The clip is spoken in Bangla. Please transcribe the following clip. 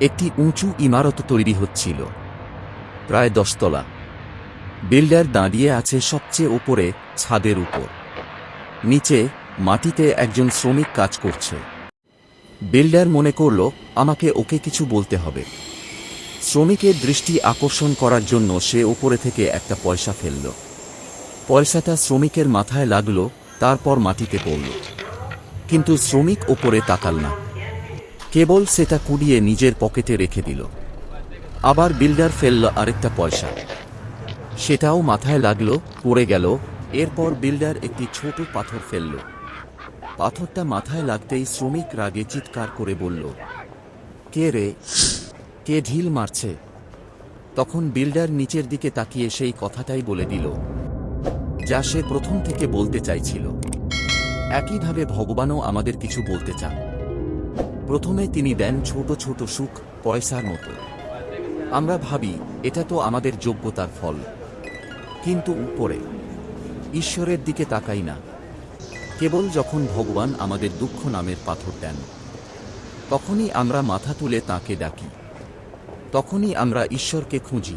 একটি উঁচু ইমারত তৈরি হচ্ছিল। প্রায় দশতলা। বিল্ডার দাঁড়িয়ে আছে সবচেয়ে ওপরে ছাদের উপর। নিচে, মাটিতে একজন শ্রমিক কাজ করছে। বিল্ডার মনে করল, আমাকে ওকে কিছু বলতে হবে। শ্রমিকের দৃষ্টি আকর্ষণ করার জন্য সে ওপরে থেকে একটা পয়সা ফেলল। পয়সাটা শ্রমিকের মাথায় লাগল, তারপর মাটিতে পড়ল। কিন্তু শ্রমিক ওপরে তাকাল না। কেবল সেটা কুড়িয়ে নিজের পকেটে রেখে দিল। আবার বিল্ডার ফেলল আরেকটা পয়সা। সেটাও মাথায় লাগল, পড়ে গেল, এরপর বিল্ডার একটি ছোট পাথর ফেলল। পাথরটা মাথায় লাগতেই শ্রমিক রাগে চিৎকার করে বলল, কে রে? কে ঢিল মারছে? তখন বিল্ডার নিচের দিকে তাকিয়ে সেই কথাটাই বলে দিল, যা সে প্রথম থেকে বলতে চাইছিল। একইভাবে ভগবানও আমাদের কিছু বলতে চান। প্রথমে তিনি দেন ছোট ছোট সুখ, পয়সার মতো। আমরা ভাবি, এটা তো আমাদের যোগ্যতার ফল। কিন্তু উপরে, ঈশ্বরের দিকে তাকাই না। কেবল যখন ভগবান আমাদের দুঃখ নামের পাথর দেন, তখনই আমরা মাথা তুলে তাকে ডাকি। তখনই আমরা ঈশ্বরকে খুঁজি।